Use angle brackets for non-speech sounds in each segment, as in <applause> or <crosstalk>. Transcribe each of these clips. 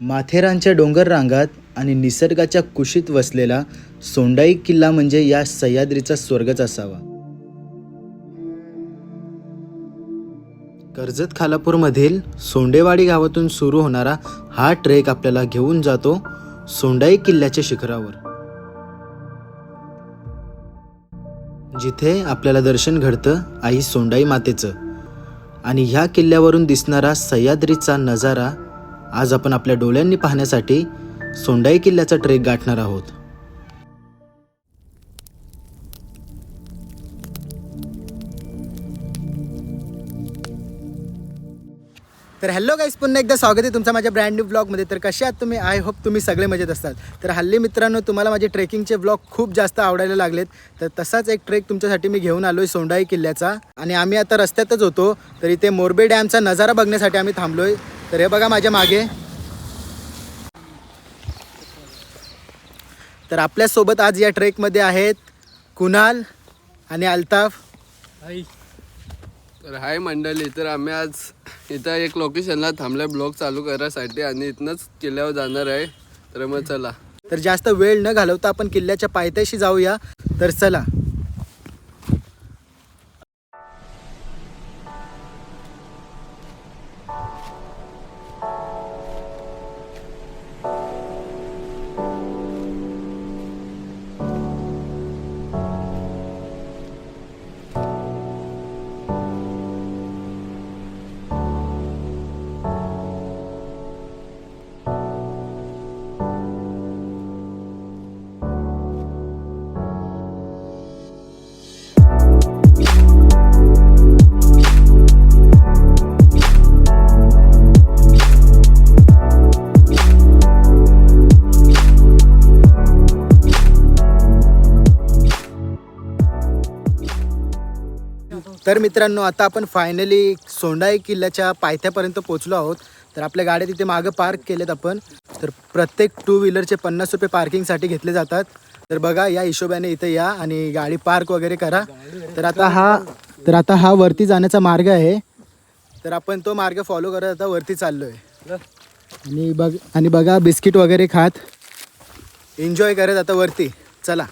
माथेरानच्या डोंगर रांगात आणि निसर्गाच्या कुशीत वसलेला सोंडाई किल्ला म्हणजे या सह्याद्रीचा स्वर्गच असावा. कर्जत खालापूरमधील सोंडेवाडी गावातून सुरू होणारा हा ट्रेक आपल्याला घेऊन जातो सोंडाई किल्ल्याच्या शिखरावर. जिथे आपल्याला दर्शन घडतं आई सोंडाई मातेचं. आणि ह्या किल्ल्यावरून दिसणारा सह्याद्रीचा नजारा आज आपण आपल्या डोळ्यांनी पाहण्यासाठी सोंडाई किल्ल्याचा ट्रेक गाठणार आहोत. तर हॅलो गाईस पुन्हा एकदा स्वागत आहे तुमचा माझ्या ब्रँड न्यू ब्लॉगमध्ये तर कसे आहात तुम्ही? आय होप तुम्ही सगळे मजेत असतात. तर हल्ली मित्रांनो तुम्हाला माझे ट्रेकिंगचे ब्लॉग खूप जास्त आवडायला लागलेत. तर तसाच एक ट्रेक तुमच्यासाठी मी घेऊन आलो आहे सोंडाई किल्ल्याचा. आणि आम्ही आता रस्त्यातच होतो तर इथे मोरबे डॅमचा नजारा बघण्यासाठी आम्ही थांबलो आहे तर हे बघा माझ्या मागे. तर आपल्यासोबत आज या ट्रेकमध्ये आहेत कुणाल आणि अल्ताफ. तर हाय मंडळी तर आम्ही आज इथं एक लोकेशनला थांबलोय ब्लॉग चालू करायसाठी आणि इथनंच किल्ल्यावर जाणार आहे. तर मग चला. तर जास्त वेळ न घालवता आपण किल्ल्याच्या पायथ्याशी जाऊया. तर चला. तर मित्रांनो आता आपण फायनली सोंडाई किल्ल्याच्या पायथ्यापर्यंत पोहोचलो आहोत. तर आपल्या गाड्या तिथे मागं पार्क केलेत आपण. तर प्रत्येक टू व्हीलरचे पन्नास रुपये पार्किंगसाठी घेतले जातात. तर बघा या हिशोबाने इथे या आणि गाडी पार्क वगैरे करा. तर आता हा तर आता हा वरती जाण्याचा मार्ग आहे. तर आपण तो मार्ग फॉलो करत आता वरती चाललो आहे आणि बघ आणि बघा बिस्किट वगैरे खात. एन्जॉय करत आता वरती. चला.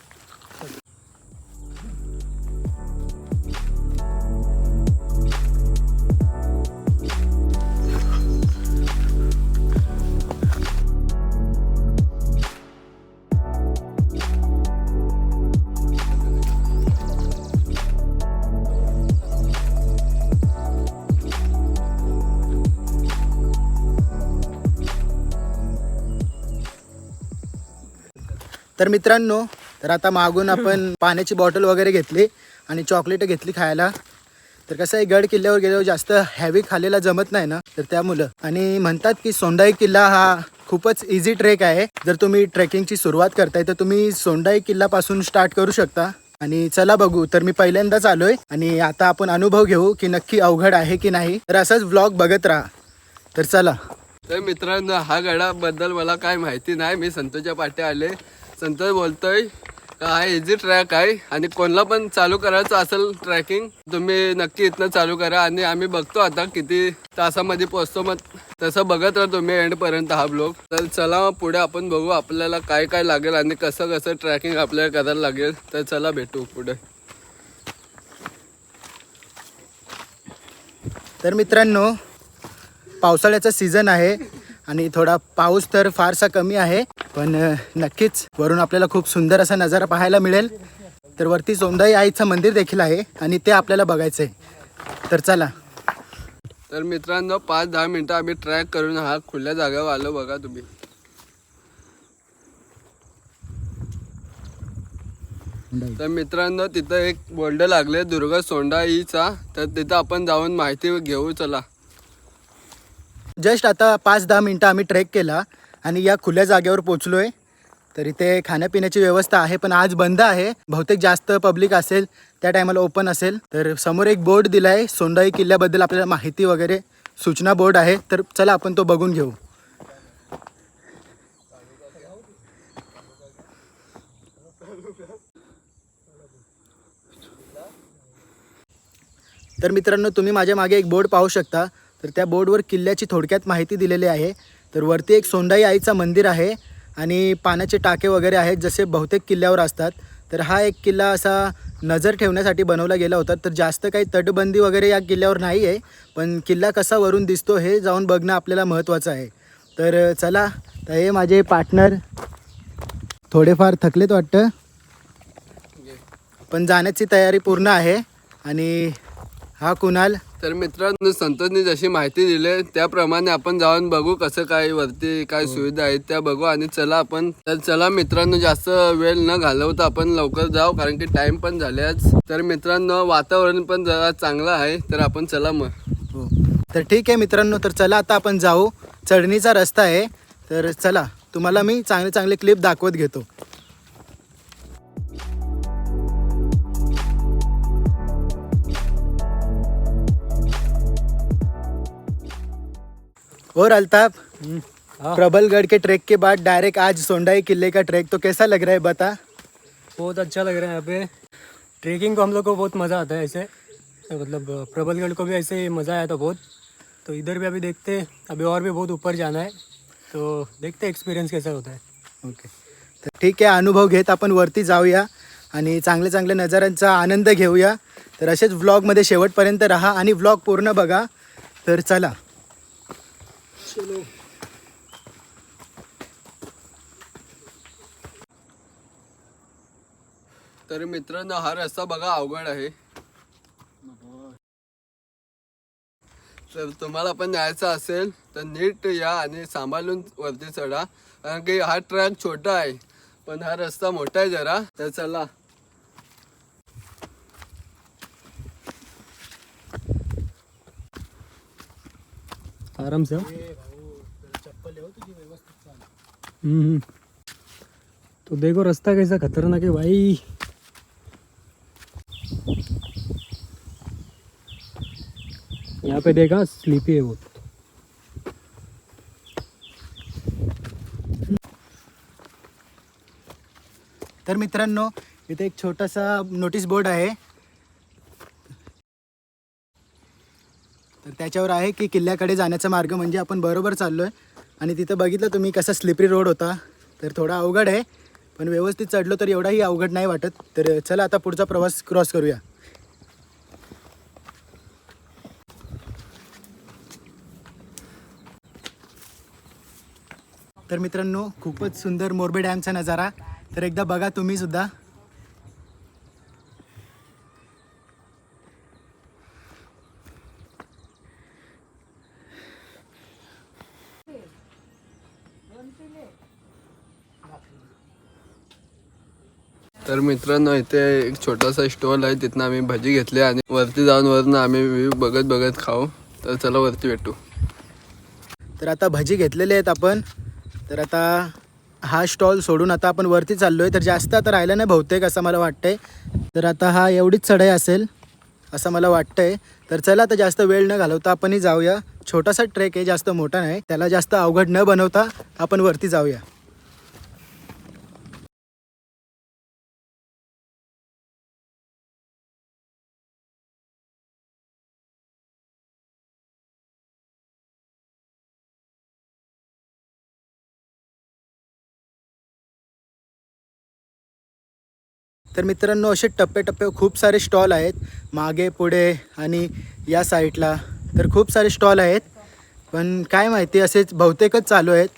तर मित्रांनो तर आता मागून आपण पाण्याची बॉटल वगैरे घेतली आणि चॉकलेट घेतली खायला. तर कसं आहे गड किल्ल्यावर गेल्यावर जास्त हॅवी खाल्लेला जमत नाही ना? तर त्यामुळं आणि म्हणतात की सोंडाई किल्ला हा खूपच इझी ट्रेक आहे. जर तुम्ही ट्रेकिंगची सुरुवात करताय तर तुम्ही सोंडाई किल्ल्यापासून स्टार्ट करू शकता. आणि चला बघू तर मी पहिल्यांदाच आलोय. आणि आता आपण अनुभव घेऊ की नक्की अवघड आहे की नाही. तर असंच व्लॉग बघत राहा. तर चला. तर मित्रांनो हा गडाबद्दल मला काय माहिती नाही. मी संतोषच्या पाठी आले संतोष बोलतोय. का हा इझी ट्रॅक आहे. आणि कोणाला पण चालू करायचं असेल ट्रॅकिंग तुम्ही नक्की इथनं चालू करा. आणि आम्ही बघतो आता किती तासामध्ये पोहोचतो. मग तसं बघत राहा तुम्ही एंडपर्यंत हा ब्लॉग तर चला पुढे आपण बघू आपल्याला काय काय लागेल आणि कसं कसं ट्रॅकिंग आपल्याला करायला लागेल. तर चला भेटू पुढे. तर मित्रांनो पावसाळ्याचा सीझन आहे. आणि थोडा पाऊस तर फारसा कमी आहे पण नक्कीच वरून आपल्याला खूप सुंदर असा नजारा पाहायला मिळेल. तर वरती जोंदाई आईचं मंदिर देखील आहे आणि ते आपल्याला बघायचं आहे तर चला. तर मित्रांनो पाच दहा मिनिटं आम्ही ट्रॅक करून हा खुल्या जागेवर आलो बघा तुम्ही. तर मित्रांनो तिथं एक बोर्ड लागले दुर्गा सोंडाईचा तर तिथं आपण जाऊन माहिती घेऊ चला. जस्ट आता पाच दहा मिनटं आम्ही ट्रेक केला आणि या खुल्या जागेवर पोचलो आहे तर इथे खाण्यापिण्याची व्यवस्था आहे पण आज बंद आहे. बहुतेक जास्त पब्लिक असेल त्या टायमाला ओपन असेल. तर समोर एक बोर्ड दिला आहे सोंडाई किल्ल्याबद्दल आपल्याला माहिती वगैरे सूचना बोर्ड आहे. तर चला आपण तो बघून घेऊ. तर मित्रांनो तुम्ही माझ्या मागे एक बोर्ड पाहू शकता. तर त्या बोर्डवर किल्ल्याची थोडक्यात माहिती दिलेली आहे. तर वरती एक सोंडाई आईचं मंदिर आहे आणि पाण्याचे टाके वगैरे आहेत जसे बहुतेक किल्ल्यावर असतात. तर हा एक किल्ला असा नजर ठेवण्यासाठी बनवला गेला होता. तर जास्त काही तटबंदी वगैरे या किल्ल्यावर नाही आहे पण किल्ला कसा वरून दिसतो हे जाऊन बघणं आपल्याला महत्त्वाचं आहे. तर चला तर हे माझे पार्टनर थोडेफार थकलेत वाटतं. पण जाण्याची तयारी पूर्ण आहे आणि हा कुणाल? तर मित्रांनो संतोषने जशी माहिती दिली त्याप्रमाणे आपण जाऊन बघू कसं काय वरती काय सुविधा आहेत त्या बघू आणि चला आपण तर चला मित्रांनो जास्त वेळ न घालवता आपण लवकर जाऊ कारण की टाइम पण झाले आज. तर मित्रांनो वातावरण पण जरा चांगलं आहे तर आपण चला मग. हो. तर ठीक आहे मित्रांनो तर चला आता आपण जाऊ. चढणीचा रस्ता आहे तर चला तुम्हाला मी चांगले चांगले क्लिप दाखवत घेतो. और अल्ताफ प्रबलगढ़ के ट्रैक के बाद डायरेक्ट आज सोंडाई किले का ट्रैक तो कैसा लग रहा है बता? बहुत अच्छा लग रहा है यहाँ पे। ट्रेकिंग को हम लोग को बहुत मज़ा आता है ऐसे। मतलब प्रबलगढ़ को भी ऐसे मज़ा आया था बहुत। तो इधर भी अभी देखते अभी और भी बहुत ऊपर जाना है। तो देखते एक्सपीरियन्स कैसा होता है। ओके तर ठीक आहे अनुभव घेत आपण वरती जाऊया आणि चांगल्या चांगल्या नजाऱ्यांचा आनंद घेऊया. तर असेच व्लॉगमध्ये शेवटपर्यंत राहा आणि व्लॉग पूर्ण बघा. तर चला. तर मित्रांनो हा रस्ता बघा अवघड आहे. तर तुम्हाला पण यायचं असेल तर नीट या आणि सांभाळून वरती चढा. कारण की हा ट्रॅक छोटा आहे पण हा रस्ता मोठा आहे जरा. तर चला. आराम से। तो देखो रास्ता कैसा खतरनाक है भाई. यहाँ पे देखा स्लीपी है वो. तर मित्रांनो इथे एक छोटासा नोटीस बोर्ड आहे. तर त्याच्यावर आहे की किल्ल्याकडे जाण्याचा मार्ग म्हणजे आपण बरोबर चाललो आहे आणि तिथं बघितलं तुम्ही कसा स्लिपरी रोड होता. तर थोडा अवघड आहे. पण व्यवस्थित चढलो तर एवढाही अवघड नाही वाटत. तर चला आता पुढचा प्रवास क्रॉस करूया. तर मित्रांनो खूपच सुंदर मोरबे डॅमचा नजारा. तर एकदा बघा तुम्ही तर मित्रांनो इथे एक छोटासा स्टॉल आहे. तिथनं आम्ही भजी घेतली आणि वरती जाऊन वरनं आम्ही बघत बघत खाऊ. तर चला वरती भेटू. तर आता भजी घेतलेले आहेत आपण. तर आता हा स्टॉल सोडून आता आपण वरती चाललो आहे तर जास्त आता राहिलं नाही बहुतेक असं मला वाटतंय. तर आता हा एवढीच चढाई असेल असं मला वाटतंय. तर चला आता जास्त वेळ न घालवता आपणही जाऊया. छोटासा ट्रेक आहे जास्त मोठा नाही. त्याला जास्त अवघड न बनवता आपण वरती जाऊया. तर मित्रांनो असे टप्प्याटप्प्यावर खूप सारे स्टॉल आहेत. मागे पुढे आणि या साईडला तर खूप सारे स्टॉल आहेत. पण काय माहिती असेच बहुतेकच चालू आहेत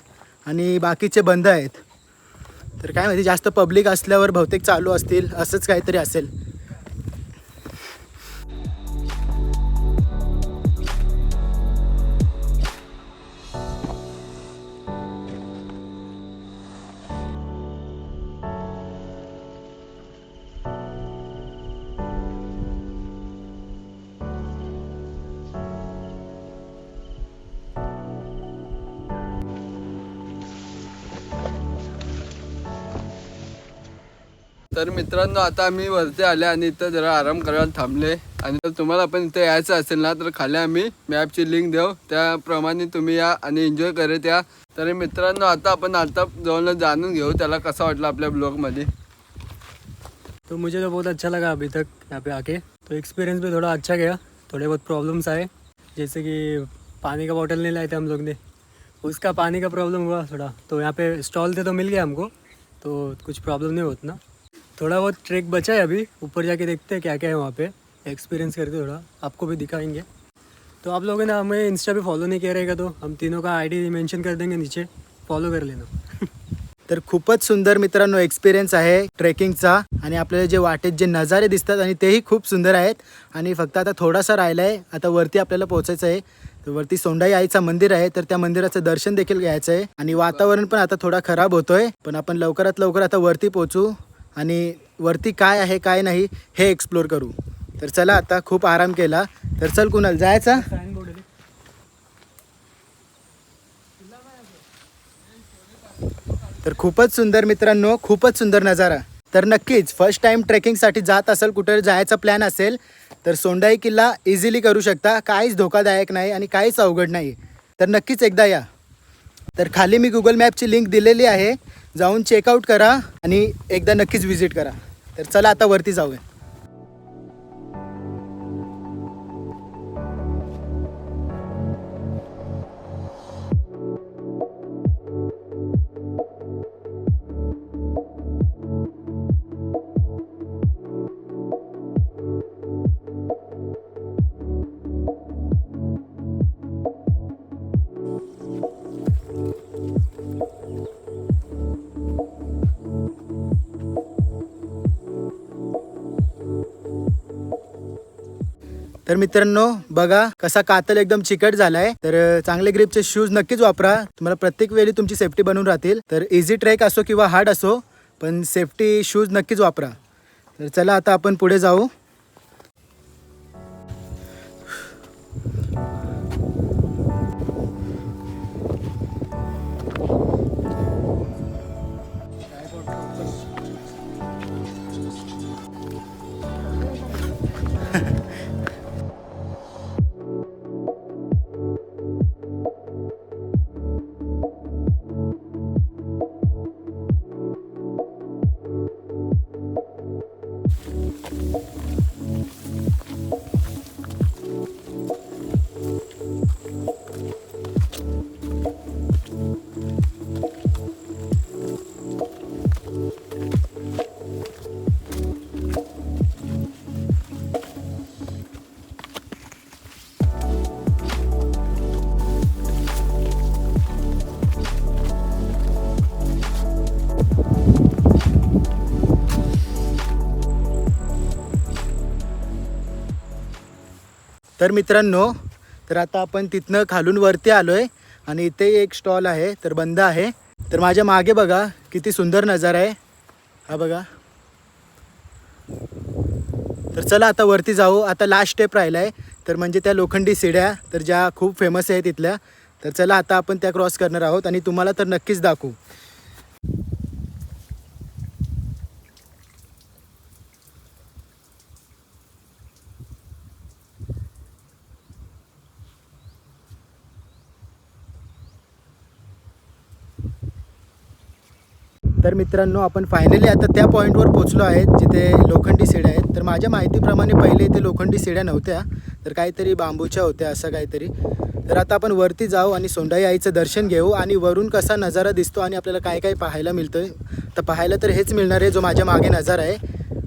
आणि बाकीचे बंद आहेत. तर काय माहिती जास्त पब्लिक असल्यावर बहुतेक चालू असतील असंच काहीतरी असेल. तर मित्रांनो आता आम्ही वरती आले आणि इथं जरा आराम करायला थांबले. आणि जर तुम्हाला पण इथं यायचं असेल ना तर खाली आम्ही मॅपची लिंक देऊ. त्याप्रमाणे तुम्ही या आणि एन्जॉय करत या. तर मित्रांनो आता आपण आता जवळ जाणून घेऊ त्याला कसा वाटला आपल्या ब्लॉगमध्ये तो मुझे तो बहुत अच्छा लगा अभी तक यहाँ पे आके। तो एक्सपीरियंस भी थोड़ा अच्छा गया। थोड़े बहुत प्रॉब्लम्स आए। जैसे कि पानी का बॉटल नहीं लाए थे हम लोग ने। उसका पानी का प्रॉब्लम हुआ थोड़ा। तो यहाँ पे स्टॉल थे तो मिल गया हमको। तो कुछ प्रॉब्लम नहीं होता ना थोड़ा बहुत ट्रैक बचा है अभी। ऊपर जाके देखते हैं क्या क्या है वहाँ पे। एक्सपीरियंस करते थोड़ा। आपको भी दिखाएंगे। तो आप लोगों ने हमें इंस्टा पे फॉलो नहीं किया रहेगा तो हम तीनों का आईडी मेंशन कर देंगे नीचे। फॉलो कर लेना। <laughs> तर खूपच सुंदर मित्रांनो एक्सपिरियन्स आहे ट्रेकिंगचा आणि आपल्याला जे वाटेत जे नजारे दिसतात आणि तेही खूप सुंदर आहेत. आणि फक्त आता थोडासा राहिला आहे आता वरती आपल्याला पोहोचायचं आहे. तर वरती सोंडाई आईचं मंदिर आहे. तर त्या मंदिराचं दर्शन देखील घ्यायचं आहे. आणि वातावरण पण आता थोडा खराब होतोय. पण आपण लवकरात लवकर आता वरती पोहोचू. आणि वरती काय आहे काय नाही हे एक्सप्लोर करू. तर चला आता खूप आराम केला. तर चल कुणाल जायचा? तर खूपच सुंदर मित्रांनो खूपच सुंदर नजारा. तर नक्कीच फर्स्ट टाइम ट्रेकिंगसाठी जात असेल कुठे जायचा प्लॅन असेल तर सोंडाई किल्ला इझिली करू शकता. काहीच धोकादायक नाही आणि काहीच अवघड नाही. तर नक्कीच एकदा या. तर खाली मी गुगल मॅपची लिंक दिलेली आहे. जाऊन चेकआउट करा आणि एकदा नक्कीच व्हिजिट करा. तर चला आता वरती जाऊया. मित्रांनो बघा कसा कातल एकदम चिकट झालाय. तर चांगले ग्रिपचे शूज नक्कीच वापरा. तुम्हाला प्रत्येक वेळी तुमची सेफ्टी बनवून राहतील. तर इझी ट्रेक असो किंवा हार्ड असो पण सेफ्टी शूज नक्कीच वापरा. तर चला आता आपण पुढे जाऊ. तर मित्रांनो तर आता आपण तिथनं खालून वरती आलो आहे आणि इथे एक स्टॉल आहे तर बंद आहे. तर माझ्या मागे बघा किती सुंदर नजारा आहे. हा बघा. तर चला आता वरती जाऊ. आता लास्ट स्टेप राहिला आहे तर म्हणजे त्या लोखंडी सिड्या तर ज्या खूप फेमस आहे तिथल्या. तर चला आता आपण त्या क्रॉस करणार आहोत आणि तुम्हाला तर नक्कीच दाखवू. तर मित्रांनो आपण फायनली आता त्या पॉईंटवर पोचलो आहेत जिथे लोखंडी सिड्या आहेत. तर माझ्या माहितीप्रमाणे पहिले इथे लोखंडी सिड्या नव्हत्या तर काहीतरी बांबूच्या होत्या असं काहीतरी. तर आता आपण वरती जाऊ आणि सोंडाई आईचं दर्शन घेऊ आणि वरून कसा नजारा दिसतो आणि आपल्याला काय काय पाहायला मिळतं तर पाहायला तर हेच मिळणार आहे जो माझ्या मागे नजारा आहे.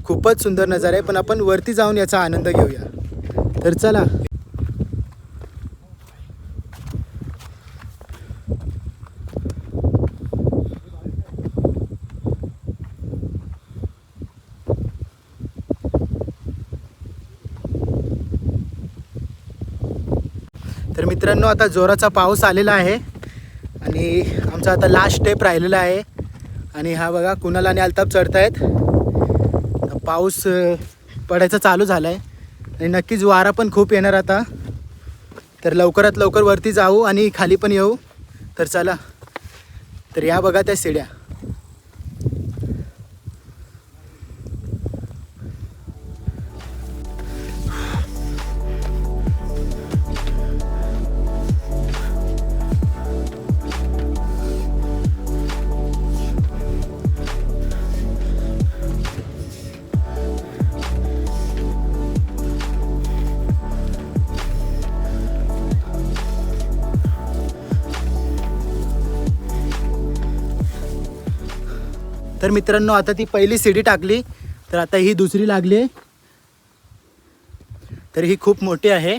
खूपच सुंदर नजारा आहे पण आपण वरती जाऊन याचा आनंद घेऊया. तर चला तर मित्रांनो आता जोराचा पाऊस आलेला आहे आणि आमचा आता लास्ट स्टेप राहिलेला आहे. आणि हा बघा कुणाला आणि अल्ताप चढतायत. पाऊस पडायचं चालू झाला आहे आणि नक्कीच वारा पण खूप येणार आता. तर लवकरात लवकर वरती जाऊ आणि खाली पण येऊ. तर चला तर या बघा त्या शिड्या. तर मित्रांनो आता ती पहिली सीडी टाकली तर आता ही दुसरी लागली. आहे तर ही खूप मोठी आहे.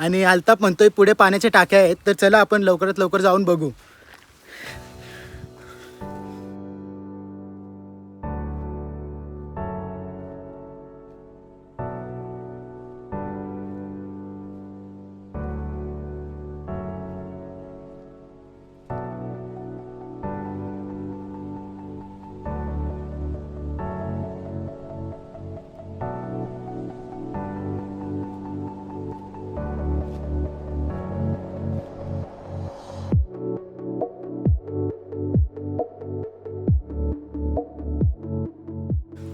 आणि आलताप म्हणतोय पुढे पाण्याच्या टाक्या आहेत तर चला आपण लवकरात लवकर जाऊन बघू.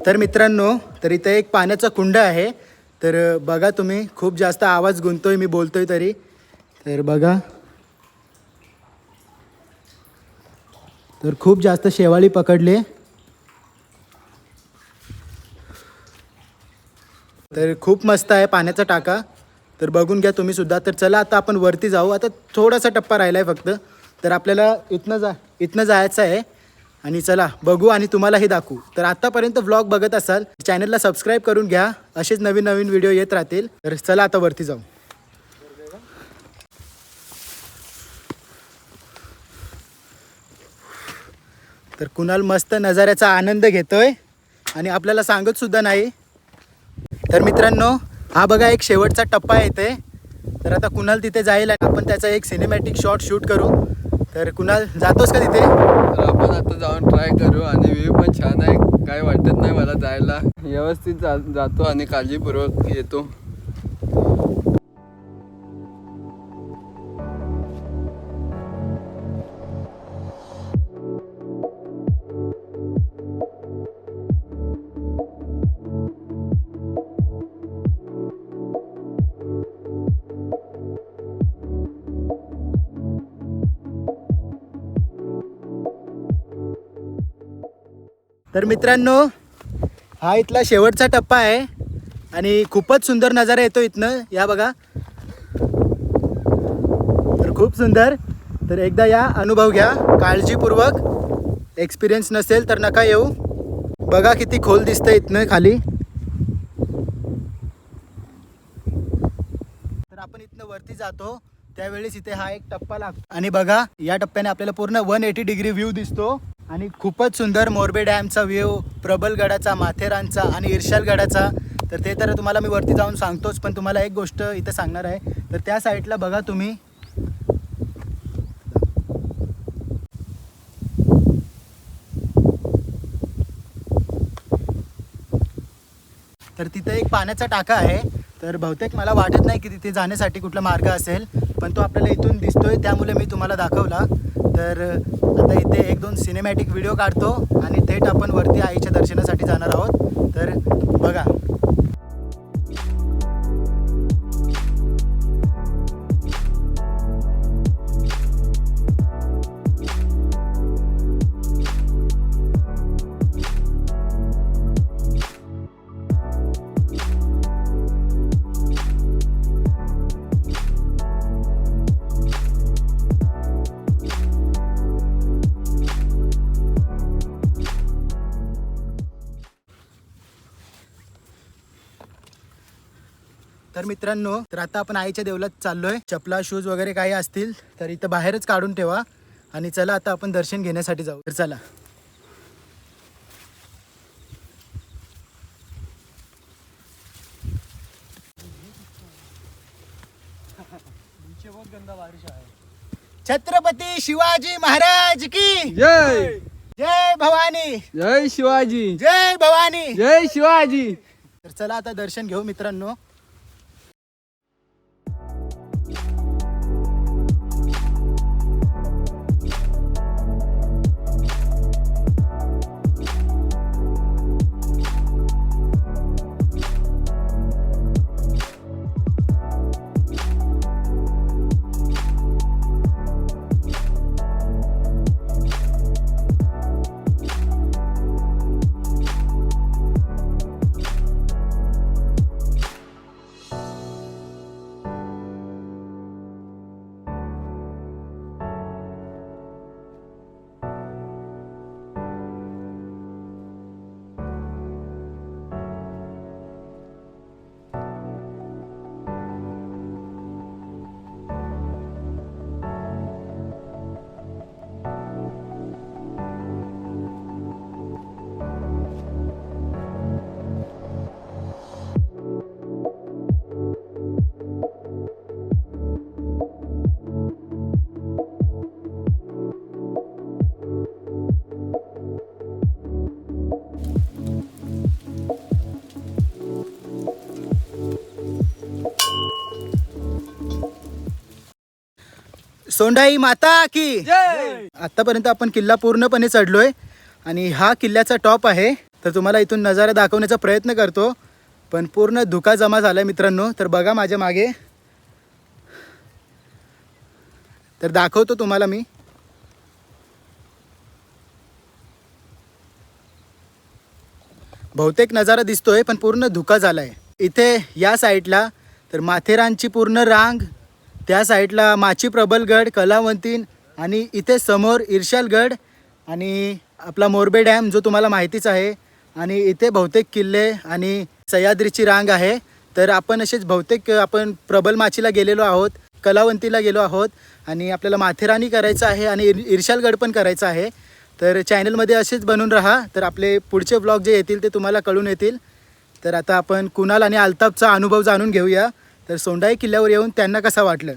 तर मित्रांनो तर इथं एक पाण्याचा कुंड आहे. तर बघा तुम्ही खूप जास्त आवाज गुंतोय मी बोलतोय तरी. तर बघा. तर खूप जास्त शेवाळी पकडली. तर खूप मस्त आहे पाण्याचा टाका. तर बघून घ्या तुम्ही सुद्धा. तर चला आता आपण वरती जाऊ. आता थोडासा टप्पा राहिला आहे फक्त. तर आपल्याला इथनं जा इथनं जायचं आहे. आणि चला बघू आणि तुम्हालाही दाखवू. तर आतापर्यंत व्लॉग बघत असाल चॅनलला सबस्क्राईब करून घ्या. असेच नवीन नवीन व्हिडिओ येत राहतील. तर चला आता वरती जाऊ. तर कुणाल मस्त नजाऱ्याचा आनंद घेतोय. आणि आपल्याला सांगत सुद्धा नाही. तर मित्रांनो हा बघा एक शेवटचा टप्पा येते तर आता कुणाल तिथे जाईल आणि आपण त्याचा एक सिनेमॅटिक शॉट शूट करू. तर कुणाल जातोस का तिथे? तर आपण आता जाऊन ट्राय करू आणि व्ह्यू पण छान आहे. काय वाटत नाही मला जायला. व्यवस्थित जा जातो आणि काळजीपूर्वक येतो. तर मित्रांनो हा इथला शेवटचा टप्पा आहे आणि खूपच सुंदर नजारा येतो इथनं. या बघा. तर खूप सुंदर. तर एकदा या अनुभव घ्या. काळजीपूर्वक. एक्सपिरियन्स नसेल तर नका येऊ. बघा किती खोल दिसतं इथनं खाली. तर आपण इथनं वरती जातो. त्यावेळेस इथे हा एक टप्पा लागतो. आणि बघा या टप्प्याने आपल्याला पूर्ण वन एटी डिग्री व्ह्यू दिसतो. आणि खूपच सुंदर मोरबे डॅमचा व्ह्यू प्रबलगडाचा माथेरानचा आणि इर्शालगडाचा तर ते तर तुम्हाला मी वरती जाऊन सांगतोच पण तुम्हाला एक गोष्ट इथं सांगणार आहे. तर त्या साईडला बघा तुम्ही. तर तिथे एक पाण्याचा टाका आहे. तर बहुतेक मला वाटत नाही की तिथे जाण्यासाठी कुठला मार्ग असेल. पण तो आपल्याला इथून दिसतोय त्यामुळे मी तुम्हाला दाखवला. तर आता इथे एक दोन सिनेमॅटिक व्हिडिओ काढतो आणि थेट आपण वरती आईच्या दर्शनासाठी जाणार आहोत. तर बघा. मित्रांनो तर आता आपण आईच्या देवलात चाललोय. चपला शूज वगैरे काही असतील तर इथं बाहेरच काढून ठेवा. आणि चला आता आपण दर्शन घेण्यासाठी जाऊ. तर चला. छत्रपती शिवाजी महाराज की? जय! जय भवानी! जय शिवाजी! जय भवानी! जय शिवाजी! तर चला आता दर्शन घेऊ मित्रांनो. सोंडाई माता की. आतापर्यंत आपण किल्ला पूर्णपणे चढलोय आणि हा किल्ल्याचा टॉप आहे. तर तुम्हाला इथून नजारा दाखवण्याचा प्रयत्न करतो. पण पूर्ण धुका जमा झालाय मित्रांनो. तर बघा माझ्या मागे. तर दाखवतो तुम्हाला मी. बहुतेक नजारा दिसतोय पण पूर्ण धुका झालाय. इथे या साईडला तर माथेरानची पूर्ण रांग त्या साईडला माची प्रबलगड कलावंतीन आणि इथे समोर इर्शालगड आणि आपला मोरबे डॅम जो तुम्हाला माहितीच आहे. आणि इथे बहुतेक किल्ले आणि सह्याद्रीची रांग आहे. तर आपण असेच बहुतेक आपण प्रबल माचीला गेलेलो आहोत कलावंतीला गेलो आहोत आणि आपल्याला माथेरानी करायचं आहे आणि इर इर्शालगड पण करायचं आहे. तर चॅनलमध्ये असेच बनून राहा. तर आपले पुढचे ब्लॉग जे येतील ते तुम्हाला कळून येतील. तर आता आपण कुणाल आणि अल्ताफचा अनुभव जाणून घेऊया. तर सोंडाई किल्ल्यावर येऊन त्यांना कसा वाटलं?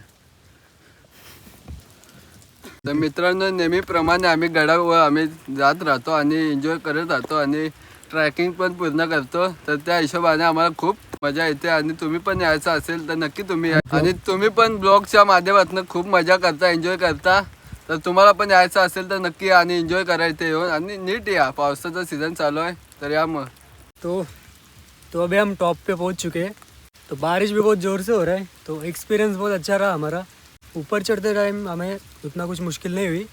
तर मित्रांनो नेहमीप्रमाणे आम्ही गडावर आम्ही जात राहतो आणि एन्जॉय करत राहतो आणि ट्रॅकिंग पण पूर्ण करतो. तर त्या हिशोबाने आम्हाला खूप मजा येते आणि तुम्ही पण यायचं असेल तर नक्की तुम्ही या. आणि तुम्ही पण ब्लॉगच्या माध्यमातून खूप मजा करता एन्जॉय करता. तर तुम्हाला पण यायचं असेल तर नक्की आणि एन्जॉय करा इथे येऊन. आणि नीट या पावसाचा सीझन चालू आहे. तर या मग. तो तो अभी हम टॉप पे पहुंच चुके. हैं तो बारिश भी बहुत ज़ोर से हो रहा है तो एक्सपीरियंस बहुत अच्छा रहा हमारा। ऊपर चढ़ते टाइम हमें उतना कुछ मुश्किल नहीं हुई।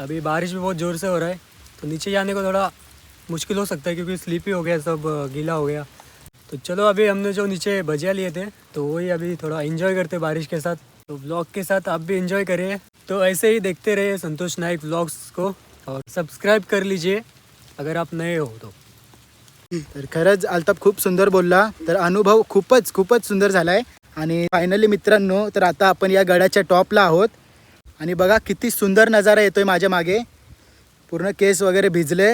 अभी बारिश भी बहुत ज़ोर से हो रहा है तो नीचे जाने को थोड़ा मुश्किल हो सकता है क्योंकि स्लीपी हो गया, सब गीला हो गया। तो चलो अभी हमने जो नीचे भजिया लिए थे तो वही अभी थोड़ा इन्जॉय करते बारिश के साथ। तो ब्लॉग के साथ आप भी इन्जॉय करिए। तो ऐसे ही देखते रहिए संतोष नाइक ब्लॉग्स को, और सब्सक्राइब कर लीजिए, अगर आप नए हो तो। तर खरंच अल्ताप खूप सुंदर बोलला. तर अनुभव खूपच खूपच सुंदर झाला आहे आणि फायनली मित्रांनो तर आता आपण या गडाच्या टॉपला आहोत. आणि बघा किती सुंदर नजारा येतोय माझ्या मागे. पूर्ण केस वगैरे भिजले.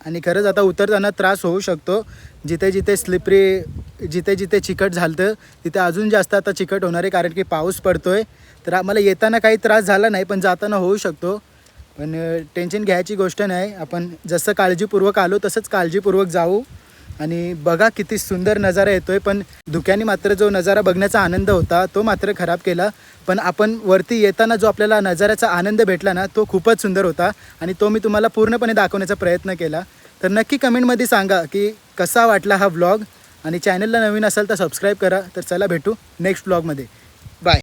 आणि खरंच आता उतरताना त्रास होऊ शकतो. जिथे जिथे स्लिपरी जिथे जिथे चिकट झालं तिथे अजून जास्त आता चिकट होणार आहे कारण की पाऊस पडतोय. तर आम्हाला येताना काही त्रास झाला नाही पण जाताना होऊ शकतो. पण टेन्शन घ्यायची गोष्ट नाही. आपण जसं काळजीपूर्वक आलो तसंच काळजीपूर्वक जाऊ आणि बघा किती सुंदर नजारा येतोय. पण धुक्याने मात्र जो नजारा बघण्याचा आनंद होता तो मात्र खराब केला. पण आपण वरती येताना जो आपल्याला नजाऱ्याचा आनंद भेटला ना तो खूपच सुंदर होता आणि तो मी तुम्हाला पूर्णपणे दाखवण्याचा प्रयत्न केला. तर नक्की कमेंटमध्ये सांगा की कसा वाटला हा व्लॉग आणि चॅनलला नवीन असाल तर सबस्क्राईब करा. तर चला भेटू नेक्स्ट व्लॉगमध्ये बाय